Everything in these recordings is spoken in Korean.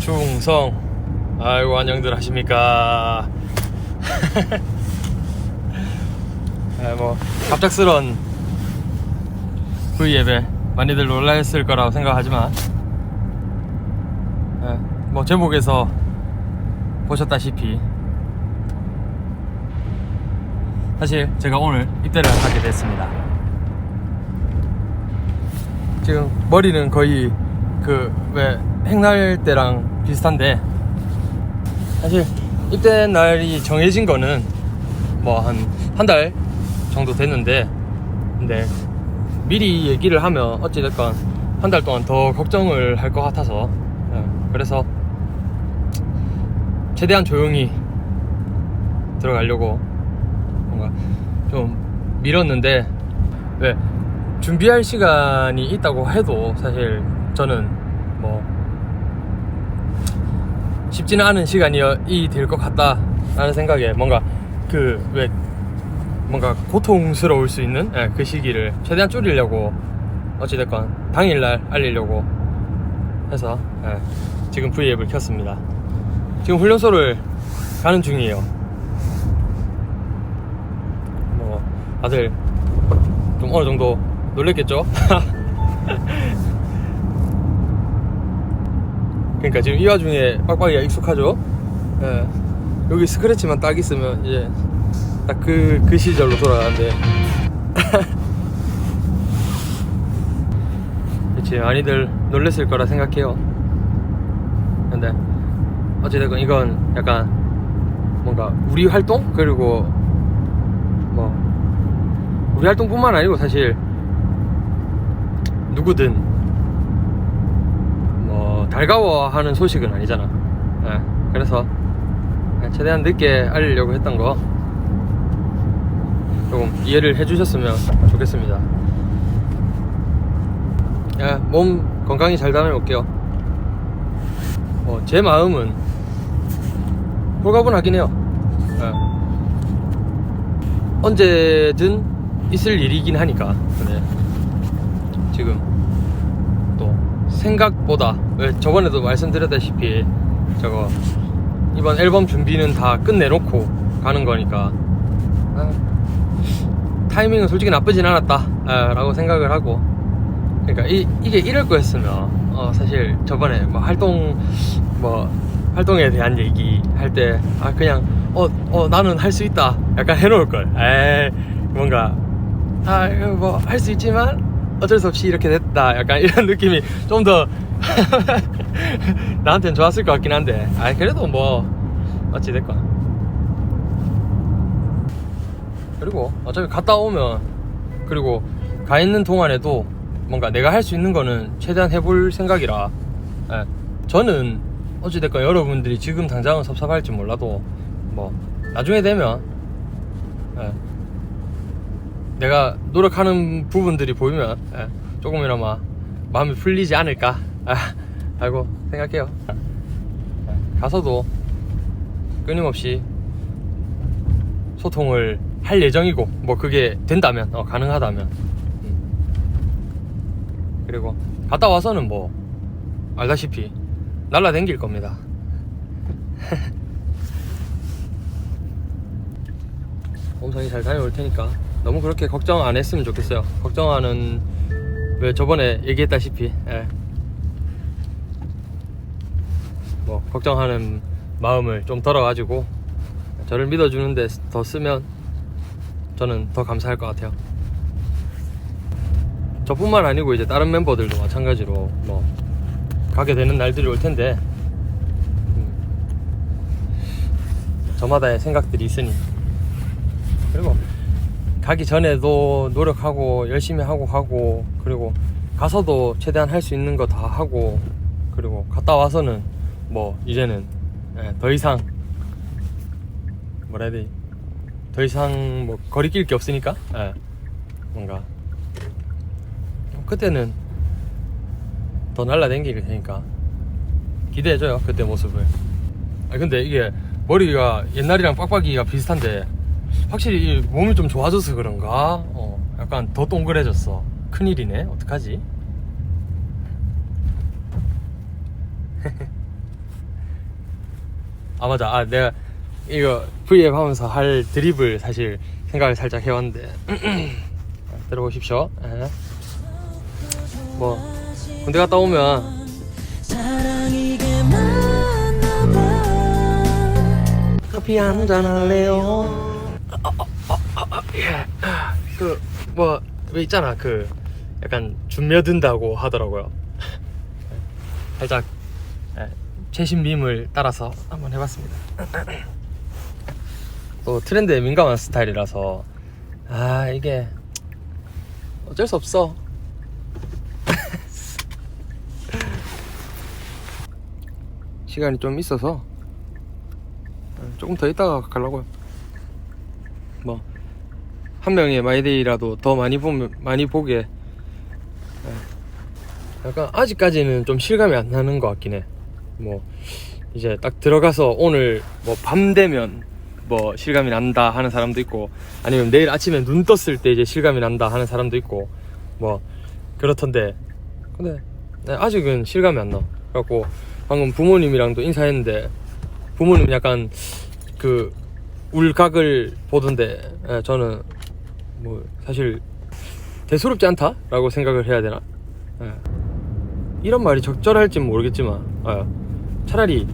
충성. 아이고 안녕들 하십니까? 아, 뭐 갑작스런 V 예배 많이들 놀라했을 거라고 생각하지만 예, 뭐 제목에서 보셨다시피 사실 제가 오늘 입대를 하게 됐습니다. 지금 머리는 거의 그 왜 행날 때랑 비슷한데 사실 입대 날이 정해진 거는 뭐 한 한 달 정도 됐는데 근데 미리 얘기를 하면 어찌됐건 한 달 동안 더 걱정을 할 것 같아서 예, 그래서 최대한 조용히 들어가려고 뭔가 좀 미뤘는데 왜 준비할 시간이 있다고 해도 사실 저는 뭐 쉽지는 않은 시간이 될 것 같다라는 생각에 뭔가 그 왜 뭔가 고통스러울 수 있는 예, 그 시기를 최대한 줄이려고 어찌됐건 당일날 알리려고 해서 예, 지금 V앱을 켰습니다. 지금 훈련소를 가는 중이에요. 뭐 다들 좀 어느 정도 놀랬겠죠? 그러니까 지금 이 와중에 빡빡이가 익숙하죠? 예. 여기 스크래치만 딱 있으면 이제 딱 그 그 시절로 돌아가는데 그치 많이들 놀랬을 거라 생각해요 근데 어찌됐건 이건 약간 뭔가 우리 활동 그리고 뭐 우리 활동뿐만 아니고 사실 누구든 뭐 달가워하는 소식은 아니잖아. 예, 그래서 최대한 늦게 알리려고 했던 거 조금 이해를 해주셨으면 좋겠습니다. 예, 몸 건강히 잘 다녀올게요. 뭐제 마음은 홀가분하긴 해요. 예. 언제든 있을 일이긴 하니까. 근데 지금 또 생각보다 왜 저번에도 말씀드렸다시피 저거 이번 앨범 준비는 다 끝내놓고 가는 거니까 아, 타이밍은 솔직히 나쁘진 않았다 아, 라고 생각을 하고. 그러니까 이, 이게 이럴 거였으면 어, 사실 저번에 뭐 활동 뭐 활동에 대한 얘기 할 때 아 그냥 어, 어 나는 할 수 있다 약간 해놓을 걸. 에이 뭔가 아뭐할 수 있지만 어쩔 수 없이 이렇게 됐다. 약간 이런 느낌이 좀 더 나한테는 좋았을 것 같긴 한데. 아 그래도 뭐 어찌 됐건. 그리고 어차피 갔다 오면 그리고 가 있는 동안에도 뭔가 내가 할 수 있는 거는 최대한 해볼 생각이라. 예, 저는 어찌됐건 여러분들이 지금 당장은 섭섭할지 몰라도 뭐 나중에 되면 예, 내가 노력하는 부분들이 보이면 예, 조금이나마 마음이 풀리지 않을까 아, 라고 생각해요. 예, 가서도 끊임없이 소통을 할 예정이고 뭐 그게 된다면 어, 가능하다면. 음. 그리고 갔다 와서는 뭐 알다시피 날라댕길 겁니다. 몸성이 잘 다녀올 테니까 너무 그렇게 걱정 안 했으면 좋겠어요. 걱정하는 왜 저번에 얘기했다시피 예. 뭐 걱정하는 마음을 좀 덜어가지고 저를 믿어주는데 더 쓰면 저는 더 감사할 것 같아요. 저뿐만 아니고 이제 다른 멤버들도 마찬가지로 뭐 가게 되는 날들이 올 텐데 음, 저마다의 생각들이 있으니 그리고 가기 전에도 노력하고 열심히 하고 가고 그리고 가서도 최대한 할 수 있는 거 다 하고 그리고 갔다 와서는 뭐 이제는 예, 더 이상 뭐라 해야 되지 더 이상 뭐 거리낄 게 없으니까? 예, 뭔가. 그때는 더 날라댕길 테니까 기대해줘요 그때 모습을. 아 근데 이게 머리가 옛날이랑 빡빡이가 비슷한데 확실히 이 몸이 좀 좋아져서 그런가? 어, 약간 더 동그래졌어. 큰일이네. 어떡하지? 아 맞아 아 내가 이거 V앱 하면서 할 드립을 사실 생각을 살짝 해왔는데 들어보십시오 예. 뭐 군대 갔다 오면 커피 한 잔 할래요 그뭐왜 있잖아. 그 약간 준며든다고 하더라고요. 살짝 예, 최신 밈을 따라서 한번 해봤습니다. 또 트렌드에 민감한 스타일이라서 아 이게 어쩔 수 없어. 시간이 좀 있어서 조금 더 있다가 가려고요 뭐 한 명의 마이데이라도 더 많이 보면 많이 보게 예. 약간 아직까지는 좀 실감이 안 나는 것 같긴 해 뭐 이제 딱 들어가서 오늘 뭐 밤 되면 뭐 실감이 난다 하는 사람도 있고 아니면 내일 아침에 눈 떴을 때 이제 실감이 난다 하는 사람도 있고 뭐 그렇던데 근데 네, 아직은 실감이 안 나. 그래갖고 방금 부모님이랑도 인사했는데 부모님 약간 그 울각을 보던데 예, 저는 뭐 사실 대수롭지 않다라고 생각을 해야 되나? 예. 이런 말이 적절할진 모르겠지만 예. 차라리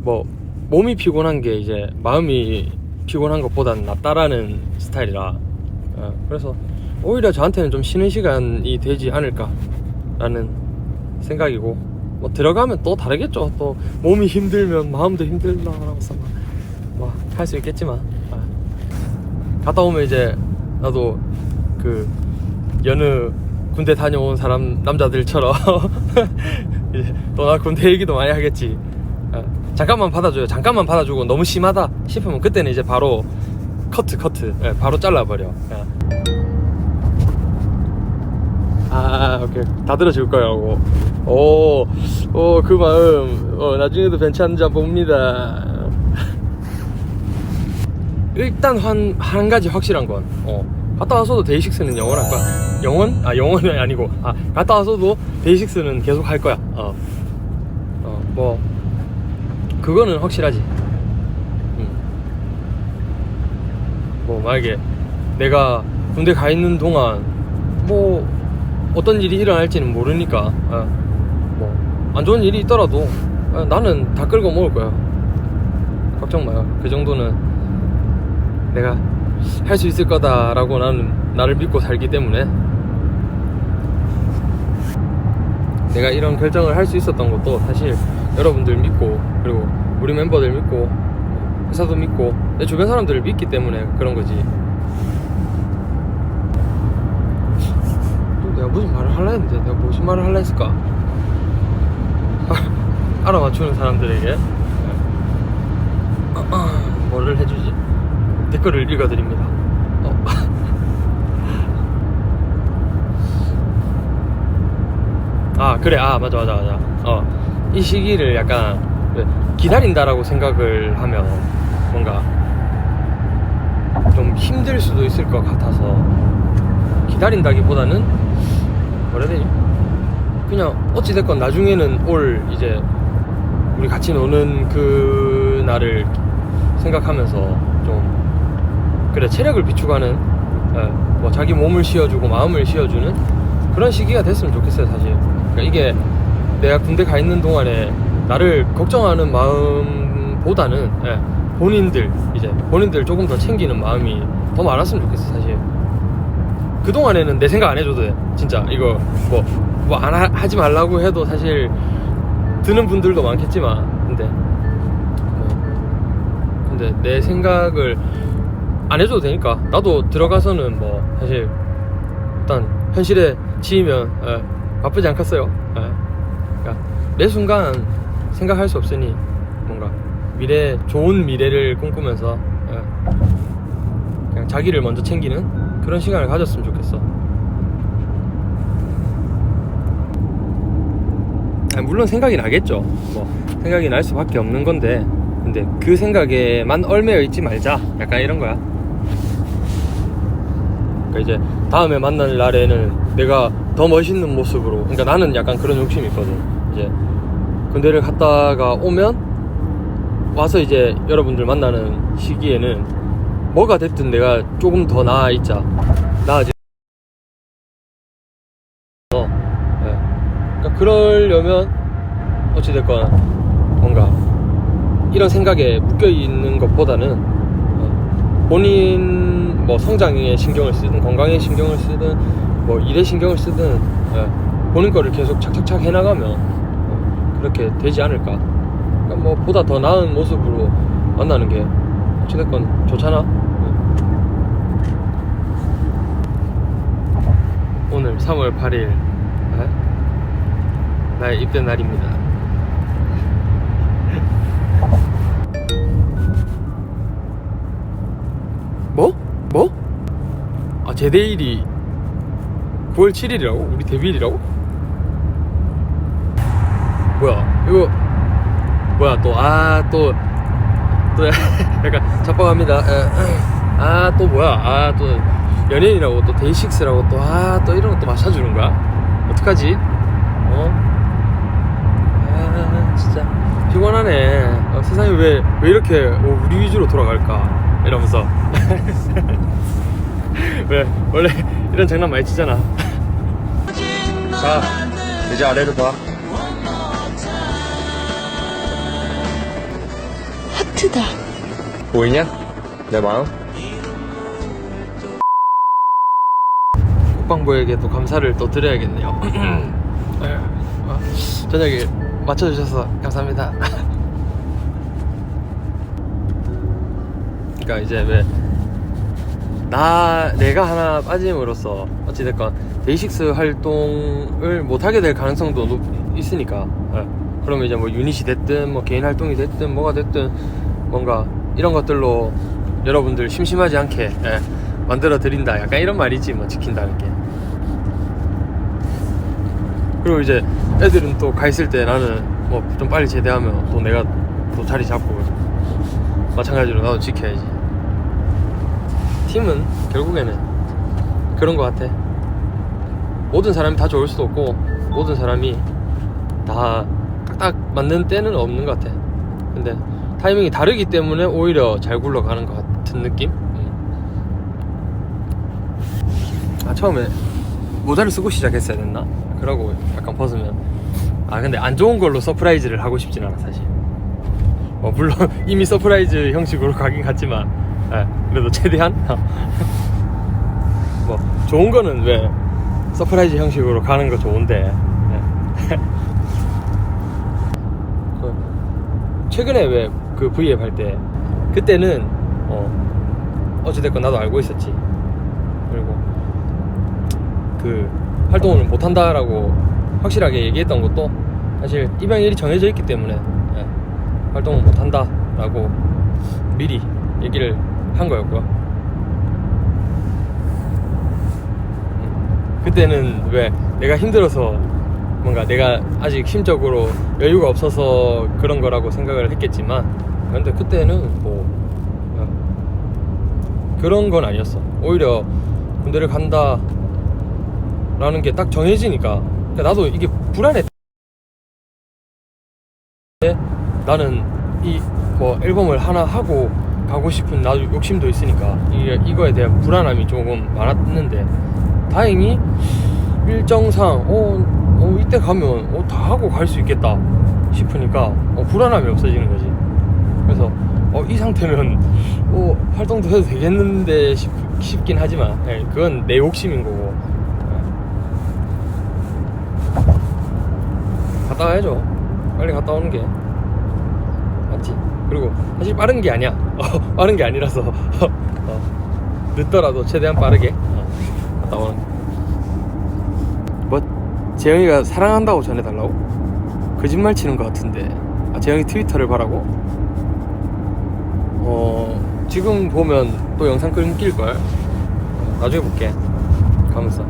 뭐 몸이 피곤한 게 이제 마음이 피곤한 것보다는 낫다라는 스타일이라 예. 그래서 오히려 저한테는 좀 쉬는 시간이 되지 않을까라는 생각이고 뭐 들어가면 또 다르겠죠 또 몸이 힘들면 마음도 힘들다라고서 뭐 할 수 있겠지만. 아. 갔다 오면 이제 나도 그 여느 군대 다녀온 사람 남자들처럼 또나 군대 얘기도 많이 하겠지. 아, 잠깐만 받아줘요. 잠깐만 받아주고 너무 심하다 싶으면 그때는 이제 바로 커트 커트. 예, 바로 잘라버려. 예. 아 오케이. 다 들어줄 거라고. 오오그 마음. 어, 나중에도 괜찮은지 봅니다 일단 한, 한 가지 확실한 건 어, 갔다 와서도 데이식스는 영원할 거야 영원? 아 영원이 아니고. 아 갔다 와서도 데이식스는 계속 할 거야. 어, 어, 뭐 그거는 확실하지. 음. 뭐 만약에 내가 군대 가 있는 동안 뭐 어떤 일이 일어날지는 모르니까 뭐안 좋은 일이 있더라도 아, 나는 다 끌고 먹을 거야. 걱정 마요. 그 정도는 내가 할 수 있을 거다라고 나는 나를 믿고 살기 때문에 내가 이런 결정을 할 수 있었던 것도 사실 여러분들 믿고 그리고 우리 멤버들 믿고 회사도 믿고 내 주변 사람들을 믿기 때문에 그런 거지. 또 내가 무슨 말을 할라 했는데 내가 무슨 말을 할라 했을까? 알아맞추는 사람들에게. 뭐를 해주지 댓글을 읽어드립니다. 어. 아 그래 아 맞아 맞아 맞아 어이 시기를 약간 그 기다린다라고 생각을 하면 뭔가 좀 힘들 수도 있을 것 같아서 기다린다기보다는 뭐라 해야 되지 그냥 어찌됐건 나중에는 올 이제 우리 같이 노는 그 날을 생각하면서 좀 그래 체력을 비축하는 예, 뭐 자기 몸을 쉬어주고 마음을 쉬어주는 그런 시기가 됐으면 좋겠어요 사실. 그러니까 이게 내가 군대 가 있는 동안에 나를 걱정하는 마음보다는 예, 본인들 이제 본인들 조금 더 챙기는 마음이 더 많았으면 좋겠어 사실. 그 동안에는 내 생각 안 해줘도 돼 진짜. 이거 뭐 뭐 안 하지 말라고 해도 사실 드는 분들도 많겠지만 근데. 뭐 근데 내 생각을 안 해줘도 되니까. 나도 들어가서는 뭐 사실 일단 현실에 치이면 예, 바쁘지 않겠어요. 예. 그러니까 매 순간 생각할 수 없으니 뭔가 미래 좋은 미래를 꿈꾸면서 예, 그냥 자기를 먼저 챙기는 그런 시간을 가졌으면 좋겠어. 아니, 물론 생각이 나겠죠. 뭐 생각이 날 수밖에 없는 건데. 근데 그 생각에만 얽매여 있지 말자. 약간 이런 거야 그러니까 이제 다음에 만날 날에는 내가 더 멋있는 모습으로 그러니까 나는 약간 그런 욕심이 있거든 이제 군대를 갔다가 오면 와서 이제 여러분들 만나는 시기에는 뭐가 됐든 내가 조금 더 나아 있자 나아지 어, 예. 그러니까 그러려면 어찌됐건 뭔가 이런 생각에 묶여 있는 것보다는 어, 본인 뭐 성장에 신경을 쓰든 건강에 신경을 쓰든 뭐 일에 신경을 쓰든 예, 본인 거를 계속 착착착 해나가면 어, 그렇게 되지 않을까 그러니까 뭐 보다 더 나은 모습으로 만나는 게 어찌됐건 좋잖아 예. 오늘 3월 8일 예? 나의 입대 날입니다 아 제대일이 9월 7일이라고? 우리 데뷔일이라고? 뭐야 이거 뭐야 또 아 또또 약간 잡아갑니다. 아 또 뭐야 아 또 연예인이라고 또 데이식스라고 또 아 또 이런 것도 맞춰주는 거야? 어떡하지? 어? 아 진짜 피곤하네. 어, 세상이 왜, 왜 이렇게 어, 우리 위주로 돌아갈까? 이러면서 왜 원래 이런 장난 많이 치잖아 자 이제 아래를 봐 하트다. 보이냐? 내 마음? 국방부에게 또 감사를 또 드려야겠네요. 아유, 아, 저녁에 맞춰주셔서 감사합니다. 그러니까 이제 왜 나 내가 하나 빠짐으로써 어찌됐건 데이식스 활동을 못하게 될 가능성도 높, 있으니까. 예. 그러면 이제 뭐 유닛이 됐든 뭐 개인 활동이 됐든 뭐가 됐든 뭔가 이런 것들로 여러분들 심심하지 않게 예, 만들어 드린다. 약간 이런 말이지 뭐 지킨다는 게. 그리고 이제 애들은 또 가 있을 때 나는 뭐 좀 빨리 제대하면 또 내가 또 자리 잡고 마찬가지로 나도 지켜야지 팀은 결국에는 그런 것 같아 모든 사람이 다 좋을 수도 없고 모든 사람이 다 딱딱 맞는 때는 없는 것 같아 근데 타이밍이 다르기 때문에 오히려 잘 굴러가는 것 같은 느낌? 음. 아 처음에 모자를 쓰고 시작했어야 됐나? 그러고 약간 벗으면 아 근데 안 좋은 걸로 서프라이즈를 하고 싶진 않아 사실 뭐 물론 이미 서프라이즈 형식으로 가긴 갔지만 예, 그래도 최대한? 뭐 좋은 거는 왜 서프라이즈 형식으로 가는 거 좋은데 예. 그 최근에 왜 그 V앱 할 때 그때는 어 어찌됐건 나도 알고 있었지. 그리고 그 활동을 못 한다라고 확실하게 얘기했던 것도 사실 입양일이 정해져 있기 때문에 예, 활동을 못 한다라고 미리 얘기를 한 거였고요. 음, 그때는 왜 내가 힘들어서 뭔가 내가 아직 심적으로 여유가 없어서 그런 거라고 생각을 했겠지만 근데 그때는 뭐 어, 그런 건 아니었어 오히려 군대를 간다 라는 게 딱 정해지니까 그러니까 나도 이게 불안해 나는 이 뭐 앨범을 하나 하고 가고 싶은 나도 욕심도 있으니까 이, 이거에 대한 불안함이 조금 많았는데 다행히 일정상 어, 어 이때 가면 어, 다 하고 갈 수 있겠다 싶으니까 어, 불안함이 없어지는 거지. 그래서 어, 이 상태면 어, 활동도 해도 되겠는데 싶, 싶긴 하지만 예, 그건 내 욕심인 거고. 예. 갔다 와야죠. 빨리 갔다 오는 게 맞지 그리고 사실 빠른 게 아니야. 어, 빠른 게 아니라서. 어, 늦더라도 최대한 빠르게. 어, 갔다 오는 뭐 재영이가 사랑한다고 전해달라고? 거짓말 치는 것 같은데. 아, 재영이 트위터를 봐라고? 어 지금 보면 또 영상 끊길걸. 어, 나중에 볼게. 가면서.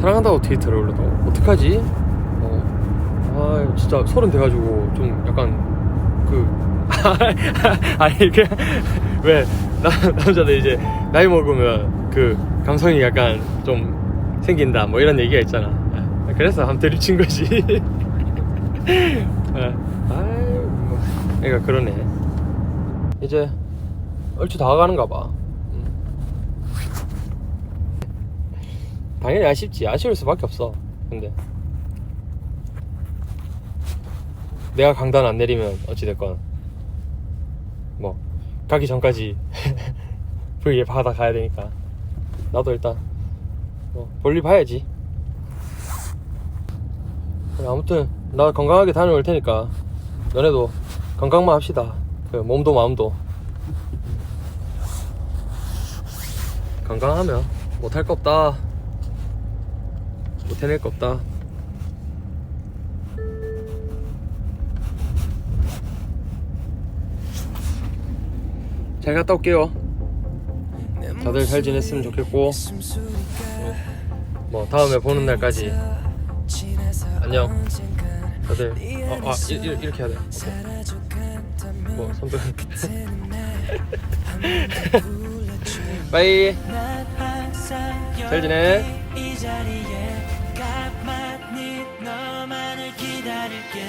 사랑한다고 트위터를 올려도. 어떡하지? 어, 아 진짜 서른 돼가지고 좀 약간 그 아니 그냥 왜 나, 남자들 이제 나이 먹으면 그 감성이 약간 좀 생긴다 뭐 이런 얘기가 있잖아 아, 그래서 한번 드립친 거지 아, 아이 뭐 애가 그러네 이제 얼추 다 가는가 봐. 음. 당연히 아쉽지. 아쉬울 수밖에 없어. 근데 내가 강단 안 내리면 어찌 됐건 뭐 가기 전까지 불길 받아 가야 되니까 나도 일단 뭐 볼일 봐야지. 아무튼 나 건강하게 다녀올 테니까 너네도 건강만 합시다. 그 몸도 마음도 건강하면 못할 거 없다. 못 해낼 거 없다. 잘 갔다 올게요. 다들 잘 지냈으면 좋겠고, 뭐 다음에 보는 날까지 안녕. 다들 어, 아 이, 이, 이렇게 해야 돼. 오케이. 뭐 손들. 바이. 잘 지내. 이 자리에 가만히 너만을 기다릴게